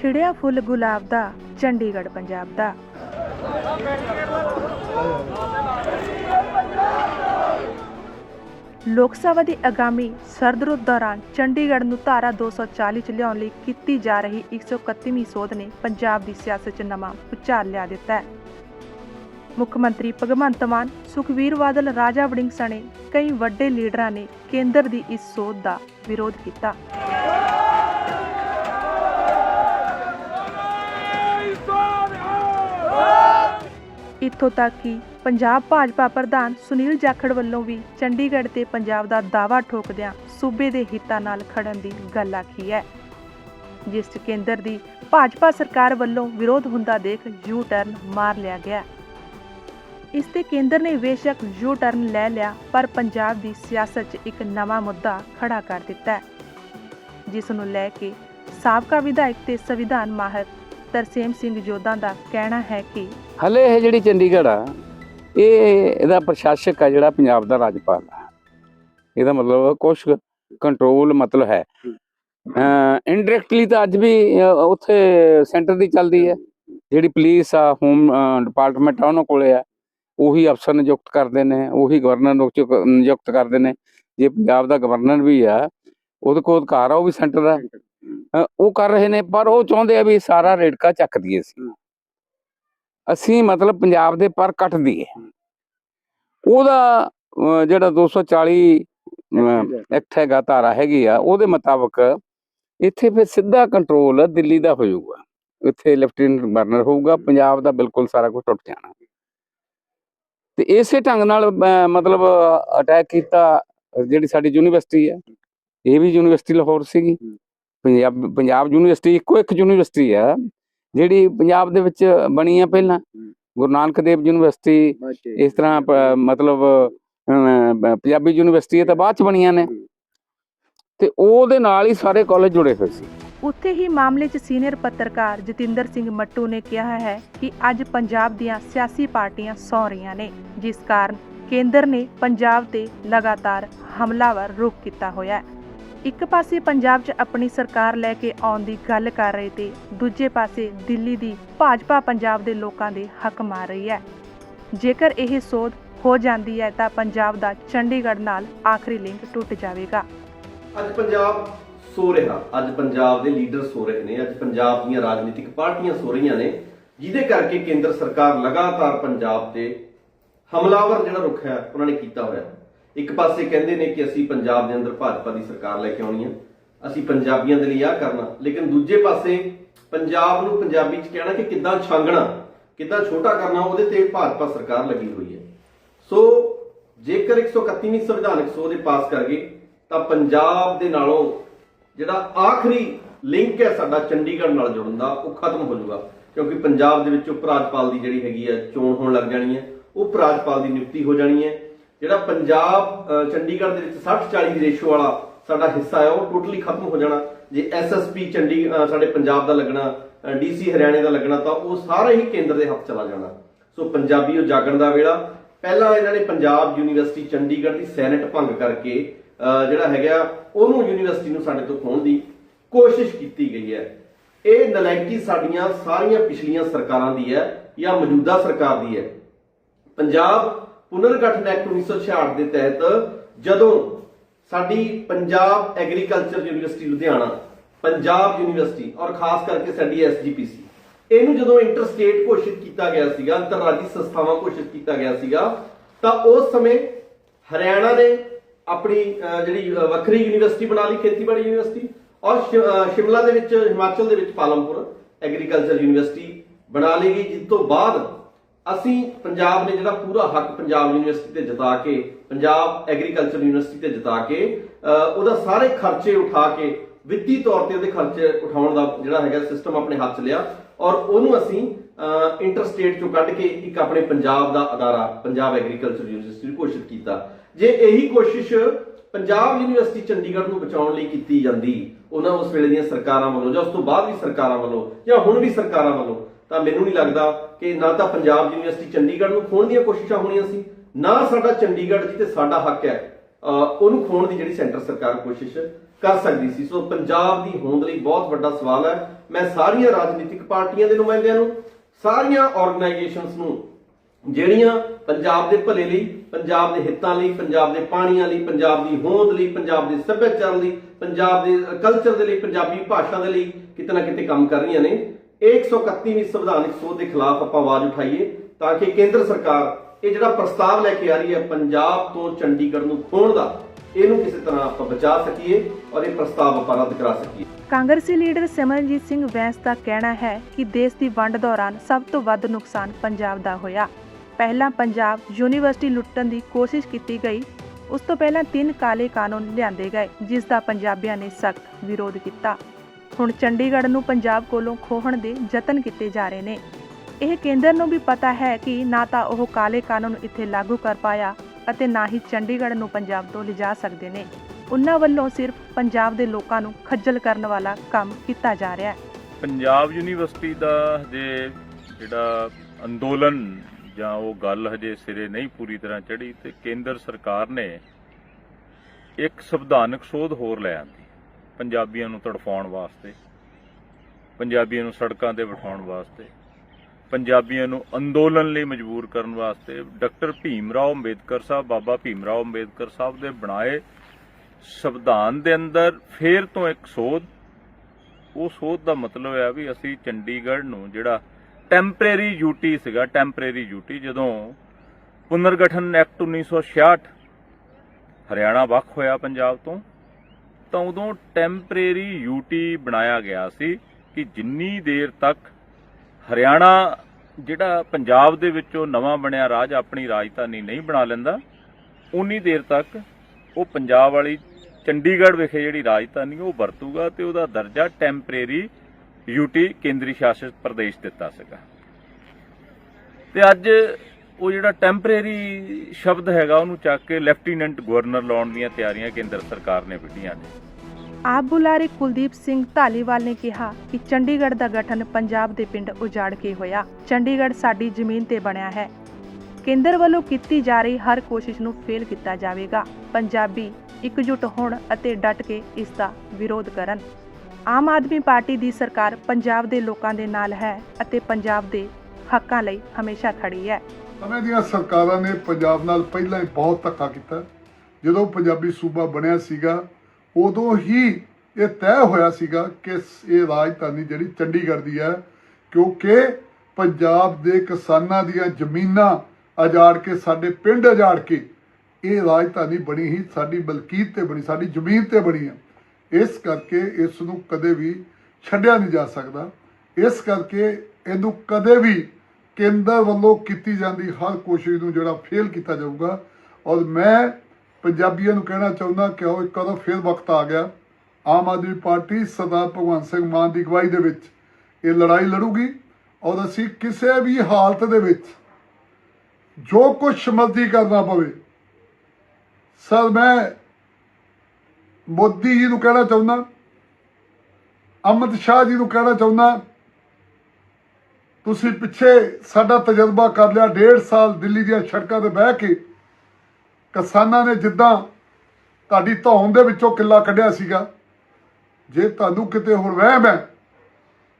ਖਿੜਿਆ ਫੁੱਲ ਗੁਲਾਬ ਦਾ, ਚੰਡੀਗੜ੍ਹ ਪੰਜਾਬ ਦਾ। ਲੋਕ ਸਭਾ ਦੀ ਆਗਾਮੀ ਸਰਦ ਰੁੱਤ ਦੌਰਾਨ ਚੰਡੀਗੜ੍ਹ ਨੂੰ ਧਾਰਾ 240 ਚ ਲਿਆਉਣ ਲਈ ਕੀਤੀ ਜਾ ਰਹੀ 131ਵੀਂ ਸੋਧ ਨੇ ਪੰਜਾਬ ਦੀ ਸਿਆਸਤ 'ਚ ਨਵਾਂ ਭੁਚਾਲ ਲਿਆ ਦਿੱਤਾ ਹੈ। ਮੁੱਖ ਮੰਤਰੀ ਭਗਵੰਤ ਮਾਨ, ਸੁਖਵੀਰ ਬਾਦਲ, ਰਾਜਾ ਵੜਿੰਗ ਸਣੇ, ਕਈ ਵੱਡੇ ਲੀਡਰਾਂ ਨੇ ਕੇਂਦਰ ਦੀ ਇਸ ਸੋਧ ਦਾ ਵਿਰੋਧ ਕੀਤਾ। ਇੱਥੋਂ ਤੱਕ ਕਿ ਪੰਜਾਬ ਭਾਜਪਾ ਪ੍ਰਧਾਨ ਸੁਨੀਲ ਜਾਖੜ ਵੱਲੋਂ ਵੀ ਚੰਡੀਗੜ੍ਹ ਤੇ ਪੰਜਾਬ ਦਾ ਦਾਵਾ ਠੋਕਦਿਆਂ ਸੂਬੇ ਦੇ ਹਿੱਤਾਂ ਨਾਲ ਖੜਨ ਦੀ ਗੱਲ ਆਖੀ ਹੈ। ਜਿਸ 'ਚ ਕੇਂਦਰ ਦੀ ਭਾਜਪਾ ਸਰਕਾਰ ਵੱਲੋਂ ਵਿਰੋਧ ਹੁੰਦਾ ਦੇਖ ਯੂ ਟਰਨ ਮਾਰ ਲਿਆ ਗਿਆ। ਇਸ ਤੇ ਕੇਂਦਰ ਨੇ ਬੇਸ਼ੱਕ ਯੂ ਟਰਨ ਲੈ ਲਿਆ, ਪਰ ਪੰਜਾਬ ਦੀ ਸਿਆਸਤ 'ਚ ਇੱਕ ਨਵਾਂ ਮੁੱਦਾ ਖੜਾ ਕਰ ਦਿੱਤਾ ਜਿਸ ਨੂੰ ਲੈ ਕੇ ਸਾਬਕਾ ਵਿਧਾਇਕ ਤੇ ਸੰਵਿਧਾਨ ਮਾਹਰ ਤਰਸੇਮ ਸਿੰਘ ਜੋਧਾਂ ਦਾ ਕਹਿਣਾ ਹੈ ਕਿ ਹਲੇ ਇਹ ਜਿਹੜੀ ਚੰਡੀਗੜ੍ਹ ਆ, ਇਹ ਇਹਦਾ ਪ੍ਰਸ਼ਾਸਕ ਆ ਜਿਹੜਾ ਪੰਜਾਬ ਦਾ ਰਾਜਪਾਲ ਆ। ਇਹਦਾ ਮਤਲਬ ਕੁਝ ਕੰਟਰੋਲ ਮਤਲਬ ਹੈ। ਇਨਡਾਇਰੈਕਟਲੀ ਤਾਂ ਅੱਜ ਵੀ ਉੱਥੇ ਸੈਂਟਰ ਦੀ ਚੱਲਦੀ ਹੈ। ਜਿਹੜੀ ਪੁਲਿਸ ਆ ਹੋਮ ਡਿਪਾਰਟਮੈਂਟ ਆ, ਉਹਨਾਂ ਕੋਲੇ ਆ। ਉਹੀ ਅਫਸਰ ਨਿਯੁਕਤ ਕਰਦੇ ਨੇ ਉਹੀ ਗਵਰਨਰ ਨਿਯੁਕਤ ਨਿਯੁਕਤ ਕਰਦੇ ਨੇ ਜੇ ਪੰਜਾਬ ਦਾ ਗਵਰਨਰ ਵੀ ਆ ਉਹਦੇ ਕੋਲ ਅਧਿਕਾਰ ਆ ਉਹ ਵੀ ਸੈਂਟਰ ਦਾ। ਉਹ ਕਰ ਰਹੇ ਨੇ ਪਰ ਉਹ ਚਾਹੁੰਦੇ ਆ ਵੀ ਸਾਰਾ ਰੇੜਕਾ ਚੱਕ ਦਈਏ ਸੀ ਅਸੀਂ ਮਤਲਬ ਪੰਜਾਬ ਦੇ ਪਰ ਕੱਟ ਦਈਏ। ਉਹਦਾ ਜਿਹੜਾ 240 ਐਕਟ ਹੈਗਾ। ਧਾਰਾ ਹੈਗੀ ਆ ਉਹਦੇ ਮੁਤਾਬਕ ਇੱਥੇ ਫਿਰ ਸਿੱਧਾ ਕੰਟਰੋਲ ਦਿੱਲੀ ਦਾ ਹੋ ਜਾਊਗਾ ਇੱਥੇ ਲੈਫਟੀਨੈਂਟ ਗਵਰਨਰ ਹੋਊਗਾ ਪੰਜਾਬ ਦਾ ਬਿਲਕੁਲ ਸਾਰਾ ਕੁਝ ਟੁੱਟ ਜਾਣਾ। ਤੇ ਇਸੇ ਢੰਗ ਨਾਲ ਮਤਲਬ ਅਟੈਕ ਕੀਤਾ ਜਿਹੜੀ ਸਾਡੀ ਯੂਨੀਵਰਸਿਟੀ ਹੈ। ਇਹ ਵੀ ਯੂਨੀਵਰਸਿਟੀ ਲਾਹੌਰ ਸੀਗੀ। ਪੰਜਾਬ ਪੰਜਾਬ ਯੂਨੀਵਰਸਿਟੀ ਇੱਕੋ ਇੱਕ ਯੂਨੀਵਰਸਿਟੀ ਆ ਜਿਹੜੀ ਪੰਜਾਬ ਦੇ ਵਿੱਚ ਬਣੀ ਆ ਪਹਿਲਾਂ। ਗੁਰੂ ਨਾਨਕ ਦੇਵ ਯੂਨੀਵਰਸਿਟੀ ਇਸ ਤਰ੍ਹਾਂ ਮਤਲਬ ਪੰਜਾਬੀ ਯੂਨੀਵਰਸਿਟੀ ਇਹ ਤਾਂ ਬਾਅਦ ਚ ਬਣੀਆਂ ਨੇ। ਤੇ ਉਹਦੇ ਨਾਲ ਹੀ ਸਾਰੇ ਕਾਲਜ ਜੁੜੇ ਹੋਏ ਸੀ। ਉੱਥੇ ਹੀ ਮਾਮਲੇ 'ਚ ਸੀਨੀਅਰ ਪੱਤਰਕਾਰ ਜਤਿੰਦਰ ਸਿੰਘ ਮੱਟੂ ਨੇ ਕਿਹਾ ਹੈ ਕਿ ਅੱਜ ਪੰਜਾਬ ਦੀਆਂ ਸਿਆਸੀ ਪਾਰਟੀਆਂ ਸੌ ਰਹੀਆਂ ਨੇ, ਜਿਸ ਕਾਰਨ ਕੇਂਦਰ ਨੇ ਪੰਜਾਬ ਤੇ ਲਗਾਤਾਰ ਹਮਲਾਵਰ ਰੁਖ ਕੀਤਾ ਹੋਇਆ ਹੈ। ਇੱਕ ਪਾਸੇ ਪੰਜਾਬ 'ਚ ਆਪਣੀ ਸਰਕਾਰ ਲੈ ਕੇ ਆਉਣ ਦੀ ਗੱਲ ਕਰ ਰਹੇ ਤੇ ਦੂਜੇ ਪਾਸੇ ਦਿੱਲੀ ਦੀ ਭਾਜਪਾ ਪੰਜਾਬ ਦੇ ਲੋਕਾਂ ਦੇ ਹੱਕ ਮਾਰ ਰਹੀ ਹੈ। ਜੇਕਰ ਇਹ ਸੋਧ ਹੋ ਜਾਂਦੀ ਹੈ ਤਾਂ ਪੰਜਾਬ ਦਾ ਚੰਡੀਗੜ੍ਹ ਨਾਲ ਆਖਰੀ ਲਿੰਕ ਟੁੱਟ ਜਾਵੇਗਾ। ਅੱਜ ਪੰਜਾਬ ਸੋ ਰਿਹਾ। ਅੱਜ ਪੰਜਾਬ ਦੇ ਲੀਡਰ ਸੋ ਰਹੇ ਨੇ। ਅੱਜ ਪੰਜਾਬ ਦੀਆਂ ਰਾਜਨੀਤਿਕ ਪਾਰਟੀਆਂ ਸੋ ਰਹੀਆਂ ਨੇ, ਜਿਹਦੇ ਕਰਕੇ ਕੇਂਦਰ ਸਰਕਾਰ ਲਗਾਤਾਰ ਪੰਜਾਬ ਤੇ ਹਮਲਾਵਰ ਜਿਹੜਾ ਰੁਖ ਹੈ, ਉਹਨਾਂ ਨੇ ਕੀਤਾ ਹੋਇਆ। ਇੱਕ ਪਾਸੇ ਕਹਿੰਦੇ ਨੇ ਕਿ ਅਸੀਂ ਪੰਜਾਬ ਦੇ ਅੰਦਰ ਭਾਜਪਾ ਦੀ ਸਰਕਾਰ ਲੈ ਕੇ ਆਉਣੀ ਆ ਅਸੀਂ ਪੰਜਾਬੀਆਂ ਦੇ ਲਈ ਆਹ ਕਰਨਾ। ਲੇਕਿਨ ਦੂਜੇ ਪਾਸੇ ਪੰਜਾਬ ਨੂੰ ਪੰਜਾਬੀ ਚ ਕਹਿਣਾ ਕਿ ਕਿੱਦਾਂ ਛਾਂਗਣਾ, ਕਿੱਦਾਂ ਛੋਟਾ ਕਰਨਾ, ਉਹਦੇ ਤੇ ਭਾਜਪਾ ਸਰਕਾਰ ਲੱਗੀ ਹੋਈ ਹੈ। ਸੋ ਜੇਕਰ 131ਵੀਂ ਸੰਵਿਧਾਨਕ ਸੋਧ ਦੇ ਪਾਸ ਕਰ ਗਏ ਤਾਂ ਪੰਜਾਬ ਦੇ ਨਾਲੋਂ ਜਿਹੜਾ ਆਖਰੀ ਲਿੰਕ ਹੈ ਸਾਡਾ ਚੰਡੀਗੜ੍ਹ ਨਾਲ ਜੁੜਨ ਦਾ, ਉਹ ਖਤਮ ਹੋ ਜਾਊਗਾ। ਕਿਉਂਕਿ ਪੰਜਾਬ ਦੇ ਵਿੱਚ ਉਪ ਰਾਜਪਾਲ ਦੀ ਜਿਹੜੀ ਹੈਗੀ ਹੈ, ਚੋਣ ਹੋਣ ਲੱਗ ਜਾਣੀ ਹੈ। ਉਪ ਰਾਜਪਾਲ ਦੀ ਨਿਯੁਕਤੀ ਹੋ ਜਾਣੀ ਹੈ। ਜਿਹੜਾ ਪੰਜਾਬ ਚੰਡੀਗੜ੍ਹ ਦੇ ਵਿੱਚ 60 40 ਦੀ ਰੇਸ਼ੋ ਵਾਲਾ ਸਾਡਾ ਹਿੱਸਾ ਹੈ, ਉਹ ਟੋਟਲੀ ਖਤਮ ਹੋ ਜਾਣਾ। ਜੇ ਐਸਐਸਪੀ ਚੰਡੀ ਸਾਡੇ ਪੰਜਾਬ ਦਾ ਲੱਗਣਾ ਡੀਸੀ ਹਰਿਆਣੇ ਦਾ ਲੱਗਣਾ, ਤਾਂ ਉਹ ਸਾਰਾ ਹੀ ਕੇਂਦਰ ਦੇ ਹੱਥ ਚਲਾ ਜਾਣਾ। ਸੋ ਪੰਜਾਬੀ ਉਹ ਜਾਗਣ ਦਾ ਵੇਲਾ। ਪਹਿਲਾਂ ਇਹਨਾਂ ਨੇ ਪੰਜਾਬ ਯੂਨੀਵਰਸਿਟੀ ਚੰਡੀਗੜ੍ਹ ਦੀ ਸੈਨੇਟ ਭੰਗ ਕਰਕੇ ਜਿਹੜਾ ਹੈਗਾ, ਉਹਨੂੰ ਯੂਨੀਵਰਸਿਟੀ ਨੂੰ ਸਾਡੇ ਤੋਂ ਖੋਹਣ ਦੀ ਕੋਸ਼ਿਸ਼ ਕੀਤੀ ਗਈ ਹੈ। ਇਹ ਨਲਾਇਕੀ ਸਾਡੀਆਂ ਸਾਰੀਆਂ ਪਿਛਲੀਆਂ ਸਰਕਾਰਾਂ ਦੀ ਹੈ ਜਾਂ ਮੌਜੂਦਾ ਸਰਕਾਰ ਦੀ ਹੈ। ਪੰਜਾਬ ਪੁਨਰਗਠਨ ਐਕਟ 1966 ਦੇ ਤਹਿਤ ਜਦੋਂ ਸਾਡੀ Punjab agriculture university Ludhiana, Punjab university ਔਰ ਖਾਸ ਕਰਕੇ ਸਾਡੀ ਐਸਜੀਪੀਸੀ ਇਹਨੂੰ ਜਦੋਂ ਇੰਟਰ ਸਟੇਟ ਘੋਸ਼ਿਤ ਕੀਤਾ ਗਿਆ ਸੀਗਾ, ਅੰਤਰਰਾਜੀ ਸੰਸਥਾਵਾਂ ਘੋਸ਼ਿਤ ਕੀਤਾ ਗਿਆ ਸੀਗਾ, ਤਾਂ ਉਸ ਸਮੇਂ ਹਰਿਆਣਾ ਨੇ ਆਪਣੀ ਜਿਹੜੀ ਵੱਖਰੀ ਯੂਨੀਵਰਸਿਟੀ ਬਣਾ ਲਈ, ਖੇਤੀਬਾੜੀ ਯੂਨੀਵਰਸਿਟੀ, ਔਰ ਸ਼ਿ- ਸ਼ਿਮਲਾ ਦੇ ਵਿੱਚ, ਹਿਮਾਚਲ ਦੇ ਵਿੱਚ ਪਾਲਮਪੁਰ ਐਗਰੀਕਲਚਰ ਯੂਨੀਵਰਸਿਟੀ ਬਣਾ ਲਈ ਗਈ, ਜਿਸ ਤੋਂ ਬਾਅਦ ਅਸੀਂ ਪੰਜਾਬ ਨੇ ਜਿਹੜਾ ਪੂਰਾ ਹੱਕ ਪੰਜਾਬ ਯੂਨੀਵਰਸਿਟੀ ਤੇ ਜਿਤਾ ਕੇ, ਪੰਜਾਬ ਐਗਰੀਕਲਚਰ ਯੂਨੀਵਰਸਿਟੀ ਤੇ ਜਿਤਾ ਕੇ ਉਹਦਾ ਸਾਰੇ ਖਰਚੇ ਉਠਾ ਕੇ, ਵਿੱਤੀ ਤੌਰ ਤੇ ਉਹਦੇ ਖਰਚੇ ਉਠਾਉਣ ਦਾ ਜਿਹੜਾ ਹੈਗਾ ਸਿਸਟਮ ਆਪਣੇ ਹੱਥ 'ਚ ਲਿਆ ਔਰ ਉਹਨੂੰ ਅਸੀਂ ਇੰਟਰ ਸਟੇਟ ਚੋਂ ਕੱਢ ਕੇ ਇੱਕ ਆਪਣੇ ਪੰਜਾਬ ਦਾ ਅਦਾਰਾ, ਪੰਜਾਬ ਐਗਰੀਕਲਚਰ ਯੂਨੀਵਰਸਿਟੀ ਨੂੰ ਘੋਸ਼ਿਤ ਕੀਤਾ। ਜੇ ਇਹੀ ਕੋਸ਼ਿਸ਼ ਪੰਜਾਬ ਯੂਨੀਵਰਸਿਟੀ ਚੰਡੀਗੜ੍ਹ ਨੂੰ ਬਚਾਉਣ ਲਈ ਕੀਤੀ ਜਾਂਦੀ, ਉਹਨਾਂ ਉਸ ਵੇਲੇ ਦੀਆਂ ਸਰਕਾਰਾਂ ਵੱਲੋਂ ਜਾਂ ਉਸ ਤੋਂ ਬਾਅਦ ਵੀ ਸਰਕਾਰਾਂ ਵੱਲੋਂ ਜਾਂ ਹੁਣ ਵੀ ਸਰਕਾਰਾਂ ਵੱਲੋਂ, ਤਾਂ ਮੈਨੂੰ ਨਹੀਂ ਲੱਗਦਾ ਕਿ ਨਾ ਤਾਂ ਪੰਜਾਬ ਯੂਨੀਵਰਸਿਟੀ ਚੰਡੀਗੜ੍ਹ ਨੂੰ ਖੋਣ ਦੀਆਂ ਕੋਸ਼ਿਸ਼ਾਂ ਹੋਣੀਆਂ ਸੀ, ਨਾ ਸਾਡਾ ਚੰਡੀਗੜ੍ਹ ਜਿੱਥੇ ਸਾਡਾ ਹੱਕ ਹੈ ਉਹਨੂੰ ਖੋਣ ਦੀ ਜਿਹੜੀ ਸੈਂਟਰ ਸਰਕਾਰ ਕੋਸ਼ਿਸ਼ ਕਰ ਸਕਦੀ ਸੀ। ਸੋ ਪੰਜਾਬ ਦੀ ਹੋਂਦ ਲਈ ਬਹੁਤ ਵੱਡਾ ਸਵਾਲ ਹੈ। ਮੈਂ ਸਾਰੀਆਂ ਰਾਜਨੀਤਿਕ ਪਾਰਟੀਆਂ ਦੇ ਨੁਮਾਇੰਦਿਆਂ ਨੂੰ, ਸਾਰੀਆਂ ਆਰਗੇਨਾਈਜੇਸ਼ਨਸ ਨੂੰ, ਜਿਹੜੀਆਂ ਪੰਜਾਬ ਦੇ ਭਲੇ ਲਈ, ਪੰਜਾਬ ਦੇ ਹਿੱਤਾਂ ਲਈ, ਪੰਜਾਬ ਦੇ ਪਾਣੀਆਂ ਲਈ, ਪੰਜਾਬ ਦੀ ਹੋਂਦ ਲਈ, ਪੰਜਾਬ ਦੇ ਸੱਭਿਆਚਾਰ ਲਈ, ਪੰਜਾਬ ਦੇ ਕਲਚਰ ਦੇ ਲਈ, ਪੰਜਾਬੀ ਭਾਸ਼ਾ ਦੇ ਲਈ ਕਿਤੇ ਨਾ ਕਿਤੇ ਕੰਮ ਕਰ ਰਹੀਆਂ ਨੇ। ਇਹ 131ਵੀਂ ਸੰਵਿਧਾਨਿਕ ਸੋਧ ਦੇ ਖਿਲਾਫ ਆਪਾਂ ਆਵਾਜ਼ ਉਠਾਈਏ ਤਾਂ ਕਿ ਕੇਂਦਰ ਸਰਕਾਰ ਇਹ ਜਿਹੜਾ ਪ੍ਰਸਤਾਵ ਲੈ ਕੇ ਆ ਰਹੀ ਹੈ ਪੰਜਾਬ ਤੋਂ ਚੰਡੀਗੜ੍ਹ ਨੂੰ ਖੋਣ ਦਾ, ਇਹਨੂੰ ਕਿਸੇ ਤਰ੍ਹਾਂ ਆਪਾਂ ਬਚਾ ਸਕੀਏ ਔਰ ਇਹ ਪ੍ਰਸਤਾਵ ਆਪਾਂ ਰੱਦ ਕਰਾ ਸਕੀਏ। ਕਾਂਗਰਸੀ ਲੀਡਰ ਸਿਮਰਨਜੀਤ ਸਿੰਘ ਵੈਂਸ ਦਾ ਕਹਿਣਾ ਹੈ ਕਿ ਦੇਸ਼ ਦੀ ਵੰਡ ਦੌਰਾਨ ਸਭ ਤੋਂ ਵੱਧ ਨੁਕਸਾਨ ਪੰਜਾਬ ਦਾ ਹੋਇਆ। ਪਹਿਲਾਂ ਪੰਜਾਬ ਯੂਨੀਵਰਸਿਟੀ ਲੁੱਟਣ ਦੀ ਕੋਸ਼ਿਸ਼ ਕੀਤੀ ਗਈ। ਉਸ ਤੋਂ ਪਹਿਲਾਂ ਤਿੰਨ ਕਾਲੇ ਕਾਨੂੰਨ ਲਿਆਂਦੇ ਗਏ, ਜਿਸ ਦਾ ਪੰਜਾਬੀਆਂ ਨੇ ਸਖਤ ਵਿਰੋਧ ਕੀਤਾ। ਹੁਣ ਚੰਡੀਗੜ੍ਹ ਨੂੰ ਪੰਜਾਬ ਕੋਲੋਂ ਖੋਹਣ ਦੇ ਯਤਨ ਕੀਤੇ ਜਾ ਰਹੇ ਨੇ। ਇਹ ਕੇਂਦਰ ਨੂੰ ਵੀ ਪਤਾ ਹੈ ਕਿ ਨਾ ਤਾਂ ਉਹ ਕਾਲੇ ਕਾਨੂੰਨ ਇੱਥੇ ਲਾਗੂ ਕਰ ਪਾਇਆ ਅਤੇ ਨਾ ਹੀ ਚੰਡੀਗੜ੍ਹ ਨੂੰ ਪੰਜਾਬ ਤੋਂ ਲਿਜਾ ਸਕਦੇ ਨੇ। ਉਹਨਾਂ ਵੱਲੋਂ ਸਿਰਫ ਪੰਜਾਬ ਦੇ ਲੋਕਾਂ ਨੂੰ ਖੱਜਲ ਕਰਨ ਵਾਲਾ ਕੰਮ ਕੀਤਾ ਜਾ ਰਿਹਾ ਹੈ। ਪੰਜਾਬ ਯੂਨੀਵਰਸਿਟੀ ਦਾ ਹਜੇ ਜਿਹੜਾ ਅੰਦੋਲਨ ਜਾਂ ਉਹ ਗੱਲ ਹਜੇ ਸਿਰੇ ਨਹੀਂ ਪੂਰੀ ਤਰ੍ਹਾਂ ਚੜੀ ਤੇ ਕੇਂਦਰ ਸਰਕਾਰ ਨੇ ਇੱਕ ਸੰਵਿਧਾਨਕ ਸੋਧ ਹੋਰ ਲੈ ਆਂਦੀ, ਪੰਜਾਬੀਆਂ ਨੂੰ ਤੜਫਾਉਣ ਵਾਸਤੇ, ਪੰਜਾਬੀਆਂ ਨੂੰ ਸੜਕਾਂ ਤੇ ਬਿਠਾਉਣ ਵਾਸਤੇ। ਪੰਜਾਬੀਆਂ ਨੂੰ ਅੰਦੋਲਨ ਲਈ ਮਜਬੂਰ ਕਰਨ ਵਾਸਤੇ ਡਾਕਟਰ ਭੀਮ ਰਾਓ ਅੰਬੇਦਕਰ ਸਾਹਿਬ, ਬਾਬਾ ਭੀਮ ਰਾਓ ਅੰਬੇਦਕਰ ਸਾਹਿਬ ਦੇ ਬਣਾਏ ਸੰਵਿਧਾਨ ਦੇ ਅੰਦਰ ਫੇਰ ਤੋਂ ਇੱਕ ਸੋਧ। ਉਹ ਸੋਧ ਦਾ ਮਤਲਬ ਹੈ ਵੀ ਅਸੀਂ ਚੰਡੀਗੜ੍ਹ ਨੂੰ ਜਿਹੜਾ ਟੈਂਪਰੇਰੀ ਯੂਟੀ ਸੀਗਾ ਟੈਂਪਰੇਰੀ ਯੂਟੀ ਜਦੋਂ ਪੁਨਰਗਠਨ ਐਕਟ 1966 ਹਰਿਆਣਾ ਵੱਖ ਹੋਇਆ ਪੰਜਾਬ ਤੋਂ, ਤਾਂ ਉਦੋਂ ਟੈਂਪਰੇਰੀ ਯੂਟੀ ਬਣਾਇਆ ਗਿਆ ਸੀ ਕਿ ਜਿੰਨੀ ਦੇਰ ਤੱਕ ਹਰਿਆਣਾ ਜਿਹੜਾ ਪੰਜਾਬ ਦੇ ਵਿੱਚੋਂ ਨਵਾਂ ਬਣਿਆ ਰਾਜ ਆਪਣੀ ਰਾਜਧਾਨੀ ਨਹੀਂ ਬਣਾ ਲੈਂਦਾ, ਉਨੀ ਦੇਰ ਤੱਕ ਉਹ ਪੰਜਾਬ ਵਾਲੀ ਚੰਡੀਗੜ੍ਹ ਵਿਖੇ ਜਿਹੜੀ ਰਾਜਧਾਨੀ ਉਹ ਵਰਤੂਗਾ ਤੇ ਉਹਦਾ ਦਰਜਾ ਟੈਂਪਰੇਰੀ ਯੂਟੀ ਕੇਂਦਰੀ ਸ਼ਾਸਿਤ ਪ੍ਰਦੇਸ਼ ਦਿੱਤਾ ਸੀਗਾ। ਤੇ ਅੱਜ ਉਹ ਜਿਹੜਾ ਟੈਂਪਰੇਰੀ ਸ਼ਬਦ ਹੈਗਾ ਉਹਨੂੰ ਚੱਕ ਕੇ ਲੈਫਟੀਨੈਂਟ ਗਵਰਨਰ ਲਾਉਣ ਦੀਆਂ ਤਿਆਰੀਆਂ ਕੇਂਦਰ ਸਰਕਾਰ ਨੇ ਵਿੱਢੀਆਂ ਨੇ। ਆਪ ਬੁਲਾਰੇ ਕੁਲਦੀਪ ਸਿੰਘ ਢਾਲੀਵਾਲ ਨੇ ਕਿਹਾ ਕਿ ਚੰਡੀਗੜ੍ਹ ਦਾ ਗਠਨ ਪੰਜਾਬ ਦੇ ਪਿੰਡ ਉਜਾੜ ਕੇ ਹੋਇਆ। ਚੰਡੀਗੜ੍ਹ ਸਾਡੀ ਜ਼ਮੀਨ ਤੇ ਬਣਿਆ ਹੈ। ਕੇਂਦਰ ਵੱਲੋਂ ਕੀਤੀ ਜਾ ਰਹੀ ਹਰ ਕੋਸ਼ਿਸ਼ ਨੂੰ ਫੇਲ ਕੀਤਾ ਜਾਵੇਗਾ। ਪੰਜਾਬੀ ਇਕਜੁੱਟ ਹੋਣ ਅਤੇ ਡਟ ਕੇ ਇਸ ਦਾ ਵਿਰੋਧ ਕਰਨ। ਆਮ ਆਦਮੀ ਪਾਰਟੀ ਦੀ ਸਰਕਾਰ ਪੰਜਾਬ ਦੇ ਲੋਕਾਂ ਦੇ ਨਾਲ ਹੈ ਅਤੇ ਪੰਜਾਬ ਦੇ ਹੱਕਾਂ ਲਈ ਹਮੇਸ਼ਾ ਖੜੀ ਹੈ। ਸਮੇਂ ਦੀਆਂ ਸਰਕਾਰਾਂ ਨੇ ਪੰਜਾਬ ਨਾਲ ਪਹਿਲਾਂ ਹੀ ਬਹੁਤ ਧੱਕਾ ਕੀਤਾ। ਜਦੋਂ ਪੰਜਾਬੀ ਸੂਬਾ ਬਣਿਆ ਸੀਗਾ ਉਦੋਂ ਹੀ ਇਹ ਤੈਅ ਹੋਇਆ ਸੀਗਾ ਕਿ ਇਹ ਰਾਜਧਾਨੀ ਜਿਹੜੀ ਚੰਡੀਗੜ੍ਹ ਦੀ ਹੈ, ਕਿਉਂਕਿ ਪੰਜਾਬ ਦੇ ਕਿਸਾਨਾਂ ਦੀਆਂ ਜ਼ਮੀਨਾਂ ਅਜਾੜ ਕੇ, ਸਾਡੇ ਪਿੰਡ ਅਜਾੜ ਕੇ, ਇਹ ਰਾਜਧਾਨੀ ਬਣੀ ਹੀ ਸਾਡੀ ਮਲਕੀਤ ਤੇ ਬਣੀ, ਸਾਡੀ ਜ਼ਮੀਨ ਤੇ ਬਣੀ ਹੈ। ਇਸ ਕਰਕੇ ਇਸ ਨੂੰ ਕਦੇ ਵੀ ਛੱਡਿਆ ਨਹੀਂ ਜਾ ਸਕਦਾ। ਇਸ ਕਰਕੇ ਇਹਨੂੰ ਕਦੇ ਵੀ ਕੇਂਦਰ ਵੱਲੋਂ ਕੀਤੀ ਜਾਂਦੀ ਹਰ ਕੋਸ਼ਿਸ਼ ਨੂੰ ਜਿਹੜਾ ਫੇਲ ਕੀਤਾ ਜਾਊਗਾ। ਔਰ ਮੈਂ ਪੰਜਾਬੀਆਂ ਨੂੰ ਕਹਿਣਾ ਚਾਹੁੰਦਾ ਕਿ ਉਹ ਇੱਕ ਵਾਰ ਫਿਰ ਵਕਤ ਆ ਗਿਆ। ਆਮ ਆਦਮੀ ਪਾਰਟੀ ਸਰਦਾਰ ਭਗਵੰਤ ਸਿੰਘ ਮਾਨ ਦੀ ਅਗਵਾਈ ਦੇ ਵਿੱਚ ਇਹ ਲੜਾਈ ਲੜੂਗੀ ਔਰ ਅਸੀਂ ਕਿਸੇ ਵੀ ਹਾਲਤ ਦੇ ਵਿੱਚ ਜੋ ਕੁਝ ਮਰਜ਼ੀ ਕਰਨਾ ਪਵੇ। ਸਰ, ਮੈਂ ਮੋਦੀ ਜੀ ਨੂੰ ਕਹਿਣਾ ਚਾਹੁੰਦਾ, ਅਮਿਤ ਸ਼ਾਹ ਜੀ ਨੂੰ ਕਹਿਣਾ ਚਾਹੁੰਦਾ, ਤੁਸੀਂ ਪਿੱਛੇ ਸਾਡਾ ਤਜਰਬਾ ਕਰ ਲਿਆ, ਡੇਢ ਸਾਲ ਦਿੱਲੀ ਦੀਆਂ ਸੜਕਾਂ ਤੇ ਬਹਿ ਕੇ ਕਿਸਾਨਾਂ ਨੇ ਜਿੱਦਾਂ ਤੁਹਾਡੀ ਧੌਣ ਦੇ ਵਿੱਚੋਂ ਕਿੱਲਾ ਕੱਢਿਆ ਸੀਗਾ, ਜੇ ਤੁਹਾਨੂੰ ਕਿਤੇ ਹੁਣ ਵਹਿਮ ਹੈ,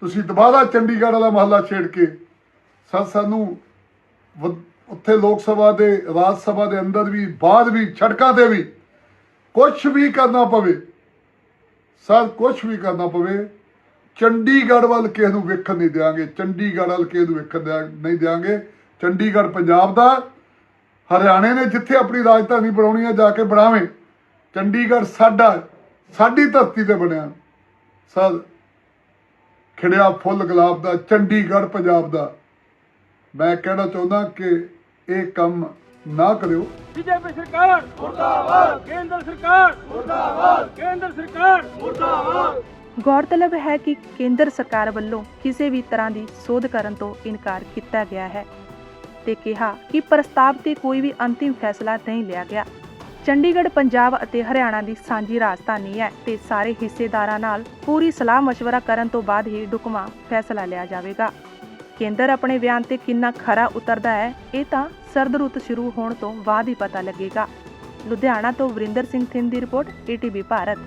ਤੁਸੀਂ ਦੁਬਾਰਾ ਚੰਡੀਗੜ੍ਹ ਵਾਲਾ ਮਹੱਲਾ ਛੇੜ ਕੇ ਸਰ ਸਾਨੂੰ ਉੱਥੇ ਲੋਕ ਸਭਾ ਦੇ, ਰਾਜ ਸਭਾ ਦੇ ਅੰਦਰ ਵੀ, ਬਾਅਦ ਵੀ, ਸੜਕਾਂ ਤੇ ਵੀ ਕੁਝ ਵੀ ਕਰਨਾ ਪਵੇ, ਸਰ ਕੁਝ ਵੀ ਕਰਨਾ ਪਵੇ, ਚੰਡੀਗੜ੍ਹ ਵੱਲ ਕਿਸੇ ਨੂੰ ਵੇਖਣ ਨਹੀਂ ਦਿਆਂਗੇ, ਚੰਡੀਗੜ੍ਹ ਵੱਲ ਕਿਸੇ ਨੂੰ ਵੇਖਣ ਦਿਆਂ- ਨਹੀਂ ਦਿਆਂਗੇ, ਚੰਡੀਗੜ੍ਹ ਪੰਜਾਬ ਦਾ ਹਰਿਆਣੇ ਨੇ ਜਿੱਥੇ ਆਪਣੀ ਰਾਜਧਾਨੀ ਬਣਾਉਣੀ ਹੈ ਜਾ ਕੇ ਬਣਾਵੇ। ਚੰਡੀਗੜ੍ਹ ਸਾਡਾ ਸਾਡੀ ਧਰਤੀ ਤੇ ਬਣਿਆ। ਸਰ ਖਿੜਿਆ ਫੁੱਲ ਗੁਲਾਬ ਦਾ ਚੰਡੀਗੜ੍ਹ ਪੰਜਾਬ ਦਾ। ਮੈਂ ਕਹਿਣਾ ਚਾਹੁੰਦਾ ਕਿ ਇਹ ਕੰਮ ਨਾ ਕਰਿਓ। ਬੀਜੇਪੀ ਸਰਕਾਰ ਮੁਰਦਾਬਾਦ। ਕੇਂਦਰ ਸਰਕਾਰ ਮੁਰਦਾਬਾਦ। ਕੇਂਦਰ ਸਰਕਾਰ ਮੁਰਦਾਬਾਦ। ਗੌਰਤਲਬ ਹੈ ਕਿ ਕੇਂਦਰ ਸਰਕਾਰ ਵੱਲੋਂ ਕਿਸੇ ਵੀ ਤਰ੍ਹਾਂ ਦੀ ਸੋਧ ਕਰਨ ਤੋਂ ਇਨਕਾਰ ਕੀਤਾ ਗਿਆ ਹੈ। ਤੇ ਕਿਹਾ ਕਿ ਪ੍ਰਸਤਾਵ ਤੇ ਕੋਈ ਵੀ ਅੰਤਿਮ ਫੈਸਲਾ ਨਹੀਂ ਲਿਆ ਗਿਆ। ਚੰਡੀਗੜ੍ਹ, ਪੰਜਾਬ ਅਤੇ ਹਰਿਆਣਾ ਦੀ ਸਾਂਝੀ ਰਾਜਧਾਨੀ ਹੈ ਤੇ ਸਾਰੇ ਹਿੱਸੇਦਾਰਾਂ ਨਾਲ ਪੂਰੀ ਸਲਾਹ مشਵਰਾ ਕਰਨ ਤੋਂ ਬਾਅਦ ਹੀ ਡੁਕਮਾ ਫੈਸਲਾ ਲਿਆ ਜਾਵੇਗਾ। ਕੇਂਦਰ ਆਪਣੇ ਬਿਆਨ ਤੇ ਕਿੰਨਾ ਖਰਾ ਉਤਰਦਾ ਹੈ, ਇਹ ਤਾਂ ਸਰਦ ਰੁੱਤ ਸ਼ੁਰੂ ਹੋਣ ਤੋਂ ਬਾਅਦ ਹੀ ਪਤਾ ਲੱਗੇਗਾ। ਲੁਧਿਆਣਾ ਤੋਂ ਵਰਿੰਦਰ ਸਿੰਘ ਥਿੰਦ ਦੀ ਰਿਪੋਰਟ ਏਟੀਬੀ ਭਾਰਤ।